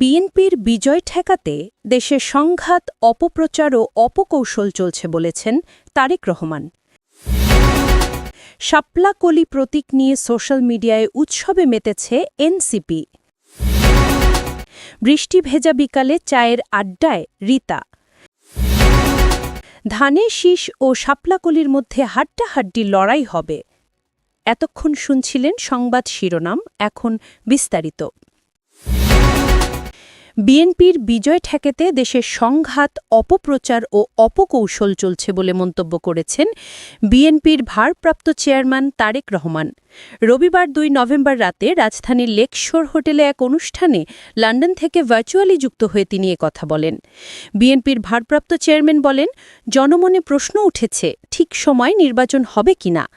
বিএনপির বিজয় ঠেকাতে দেশে সংঘাত, অপপ্রচার ও অপকৌশল চলছে বলেছেন তারেক রহমান। শাপলা কলি প্রতীক নিয়ে সোশ্যাল মিডিয়ায় উৎসবে মেতেছে এনসিপি। বৃষ্টি ভেজা বিকালে চায়ের আড্ডায় রীতা। ধানে শীষ ও শাপলাকলির মধ্যে হাড্ডাহাড্ডি লড়াই হবে। এতক্ষণ শুনছিলেন সংবাদ শিরোনাম, এখন বিস্তারিত। বিএনপির বিজয় ঠেকেতে দেশের সংঘাত, অপপ্রচার ও অপকৌশল চলছে বলে মন্তব্য করেছেন বিএনপির ভারপ্রাপ্ত চেয়ারম্যান তারেক রহমান। রবিবার দুই নভেম্বর রাতে রাজধানীর লেকশোর হোটেলে এক অনুষ্ঠানে লন্ডন থেকে ভার্চুয়ালি যুক্ত হয়ে তিনি কথা বলেন। বিএনপির ভারপ্রাপ্ত চেয়ারম্যান বলেন, জনমনে প্রশ্ন উঠেছে, ঠিক সময় নির্বাচন হবে কিনা?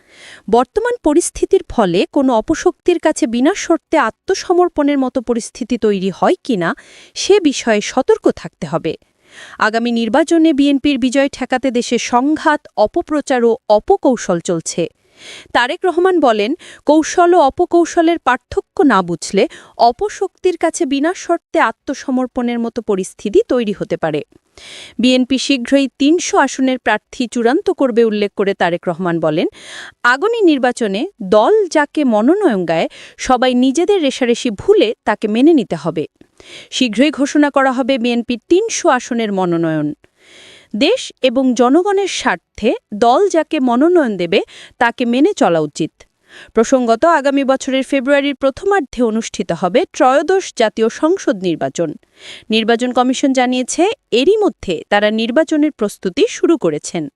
বর্তমান পরিস্থিতির ফলে কোনো অপশক্তির কাছে বিনা শর্তে আত্মসমর্পণের মতো পরিস্থিতি তৈরি হয় কিনা, সে বিষয়ে সতর্ক থাকতে হবে। আগামী নির্বাচনে বিএনপির বিজয় ঠেকাতে দেশে সংঘাত, অপপ্রচার ও অপকৌশল চলছে। তারেক রহমান বলেন, কৌশল ও অপকৌশলের পার্থক্য না বুঝলে অপশক্তির কাছে বিনা শর্তে আত্মসমর্পণের মতো পরিস্থিতি তৈরি হতে পারে। বিএনপি শীঘ্রই তিনশো আসনের প্রার্থী চূড়ান্ত করবে উল্লেখ করে তারেক রহমান বলেন, আগামী নির্বাচনে দল যাকে মনোনয়ন গায়, সবাই নিজেদের রেশারেশি ভুলে তাকে মেনে নিতে হবে। শীঘ্রই ঘোষণা করা হবে বিএনপির তিনশো আসনের মনোনয়ন। দেশ এবং জনগণের স্বার্থে দল যাকে মনোনয়ন দেবে, তাকে মেনে চলা উচিত। প্রসঙ্গত, আগামী বছরের ফেব্রুয়ারির প্রথমার্ধে অনুষ্ঠিত হবে ত্রয়োদশ জাতীয় সংসদ নির্বাচন। নির্বাচন কমিশন জানিয়েছে, এরই মধ্যে তারা নির্বাচনের প্রস্তুতি শুরু করেছেন।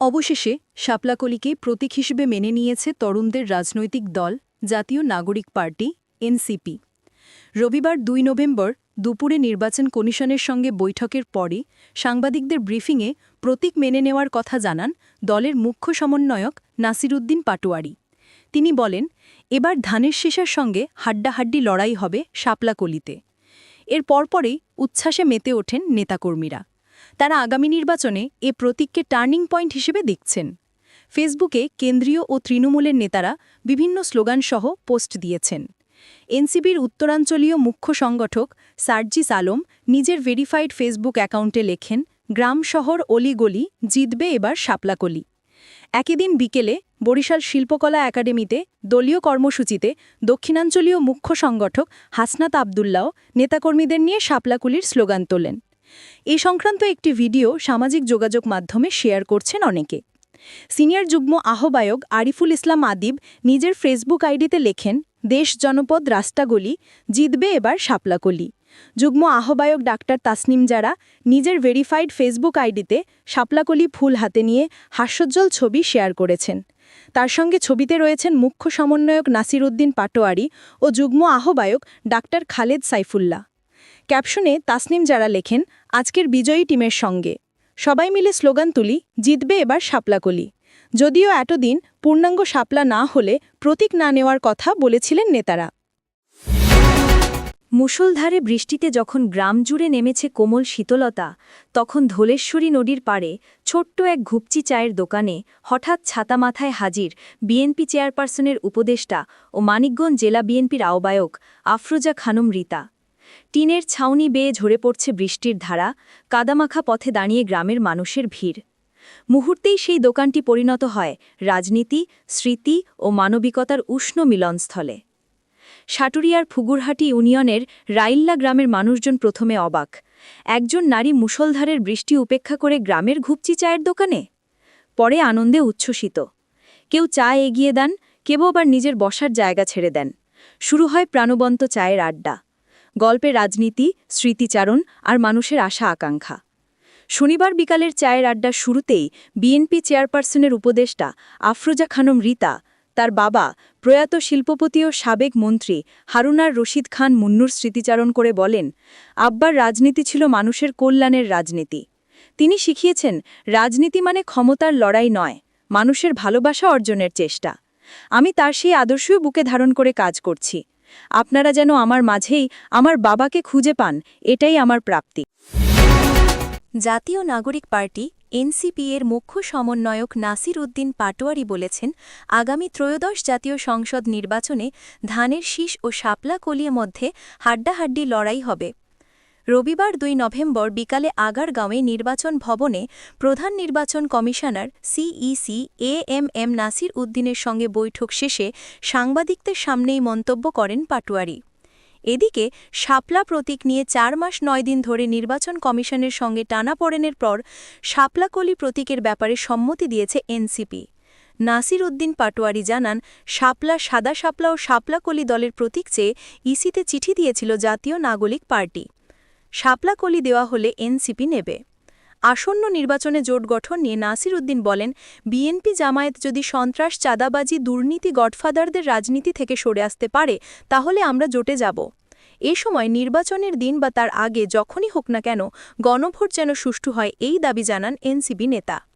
অবশেষে, শাপলাকলিকে প্রতীক হিসেবে মেনে নিয়েছে তরুণদের রাজনৈতিক দল, জাতীয় নাগরিক পার্টি, এনসিপি। রবিবার দুই নভেম্বর দুপুরে নির্বাচন কমিশনের সঙ্গে বৈঠকের পরে সাংবাদিকদের ব্রিফিংয়ে প্রতীক মেনে নেওয়ার কথা জানান দলের মুখ্য সমন্বয়ক নাসিরুদ্দিন পাটোয়ারি। তিনি বলেন, এবার ধানের শীষের সঙ্গে হাড্ডাহাড্ডি লড়াই হবে শাপলাকলিতে এর পরপরেই উচ্ছ্বাসে মেতে ওঠেন নেতাকর্মীরা। তারা আগামী নির্বাচনে এ প্রতীককে টার্নিং পয়েন্ট হিসেবে দেখছেন। ফেসবুকে কেন্দ্রীয় ও তৃণমূলের নেতারা বিভিন্ন স্লোগানসহ পোস্ট দিয়েছেন। এনসিবির উত্তরাঞ্চলীয় মুখ্য সংগঠক সার্জিস আলম নিজের ভেরিফাইড ফেসবুক অ্যাকাউন্টে লেখেন, গ্রাম শহর অলিগলি, জিতবে এবার শাপলাকলি। একই দিন বিকেলে বরিশাল শিল্পকলা একাডেমিতে দলীয় কর্মসূচিতে দক্ষিণাঞ্চলীয় মুখ্য সংগঠক হাসনাত আবদুল্লাহ নেতাকর্মীদের নিয়ে শাপলাকুলির স্লোগান তোলেন। এ সংক্রান্ত একটি ভিডিও সামাজিক যোগাযোগ মাধ্যমে শেয়ার করছেন অনেকে। সিনিয়র যুগ্ম আহ্বায়ক আরিফুল ইসলাম আদিব নিজের ফেসবুক আইডিতে লেখেন, দেশ জনপদ রাস্তাগলি জিতবে এবার শাপলাকলি যুগ্ম আহ্বায়ক ডাক্তার তাসনিম যারা নিজের ভেরিফাইড ফেসবুক আইডিতে শাপলাকলি ফুল হাতে নিয়ে হাস্যোজ্জ্বল ছবি শেয়ার করেছেন। তার সঙ্গে ছবিতে রয়েছেন মুখ্য সমন্বয়ক নাসির উদ্দিন পাটোয়ারি ও যুগ্ম আহ্বায়ক ডাক্তার খালেদ সাইফুল্লাহ। ক্যাপশনে তাসনিম যারা লেখেন, আজকের বিজয়ী টিমের সঙ্গে। সবাই মিলে স্লোগান তুলি, জিতবে এবার শাপলাকলি যদিও এতদিন পূর্ণাঙ্গ শাপলা না হলে প্রতীক না নেওয়ার কথা বলেছিলেন নেতারা। মুষলধারে বৃষ্টিতে যখন গ্রাম জুড়ে নেমেছে কোমল শীতলতা, তখন ধলেশ্বরী নদীর পাড়ে ছোট্ট এক ঘুপচি চায়ের দোকানে হঠাৎ ছাতা মাথায় হাজির বিএনপি চেয়ারপারসনের উপদেষ্টা ও মানিকগঞ্জ জেলা বিএনপির আহ্বায়ক আফরোজা খানুম রীতা। টিনের ছাউনি বেয়ে ঝরে পড়ছে বৃষ্টির ধারা, কাদামাখা পথে দাঁড়িয়ে গ্রামের মানুষের ভিড়। মুহূর্তেই সেই দোকানটি পরিণত হয় রাজনীতি, স্মৃতি ও মানবিকতার উষ্ণ মিলনস্থলে। সাটুরিয়ার ফুগুরহাটি ইউনিয়নের রাইল্লা গ্রামের মানুষজন প্রথমে অবাক। একজন নারী মুষলধারের বৃষ্টি উপেক্ষা করে গ্রামের ঘুপচি চায়ের দোকানে? পরে আনন্দে উচ্ছ্বসিত। কেউ চা এগিয়ে দেন, কেউ আবার নিজের বসার জায়গা ছেড়ে দেন। শুরু হয় প্রাণবন্ত চায়ের আড্ডা। গল্পে রাজনীতি, স্মৃতিচারণ আর মানুষের আশা আকাঙ্ক্ষা। শনিবার বিকালের চায়ের আড্ডার শুরুতেই বিএনপি চেয়ারপারসনের উপদেষ্টা আফরোজা খানম রীতা, তার বাবা, প্রয়াত শিল্পপতি ও সাবেক মন্ত্রী হারুনার রশিদ খান মুন্নুর স্মৃতিচারণ করে বলেন, আব্বার রাজনীতি ছিল মানুষের কল্যাণের রাজনীতি। তিনি শিখিয়েছেন, রাজনীতি মানে ক্ষমতার লড়াই নয়, মানুষের ভালোবাসা অর্জনের চেষ্টা। আমি তার সেই আদর্শই বুকে ধারণ করে কাজ করছি। আপনারা যেন আমার মাঝেই আমার বাবাকে খুঁজে পান, এটাই আমার প্রাপ্তি। জাতীয় নাগরিক পার্টি এনসিপি এর মুখ্য সমন্বয়ক নাসির উদ্দিন পাটোয়ারি বলেছেন, আগামী ত্রয়োদশ জাতীয় সংসদ নির্বাচনে ধানের শীষ ও শাপলা কলিয়ে মধ্যে হাড্ডাহাড্ডি লড়াই হবে। রবিবার দুই নভেম্বর বিকালে আগারগাঁওয়ে নির্বাচন ভবনে প্রধান নির্বাচন commissioner CEC A M M Nasir উদ্দিনের সঙ্গে বৈঠক শেষে সাংবাদিকদের সামনেই মন্তব্য করেন পাটোয়ারি। এদিকে শাপলা প্রতীক নিয়ে চার মাস নয় দিন ধরে নির্বাচন কমিশনের সঙ্গে টানাপড়েনের পর শাপলাকলি প্রতীকের ব্যাপারে সম্মতি দিয়েছে এনসিপি নাসির উদ্দিন পাটোয়ারি জানান, শাপলা সাদা শাপলা ও শাপলাকলি দলের প্রতীক চেয়ে ইসিতে চিঠি দিয়েছিল জাতীয় নাগরিক পার্টি। শাপলাকলি দেওয়া হলে এনসিপি নেবে। আসন্ন নির্বাচনে জোট গঠন নিয়ে নাসির উদ্দিন বলেন, বিএনপি জামায়াত যদি সন্ত্রাস, চাঁদাবাজি, দুর্নীতি, গডফাদারদের রাজনীতি থেকে সরে আসতে পারে, তাহলে আমরা জোটে যাব। এ সময় নির্বাচনের দিন বা তার আগে যখনই হোক না কেন, গণভোট যেন সুষ্ঠু হয়, এই দাবি জানান এনসিপি নেতা।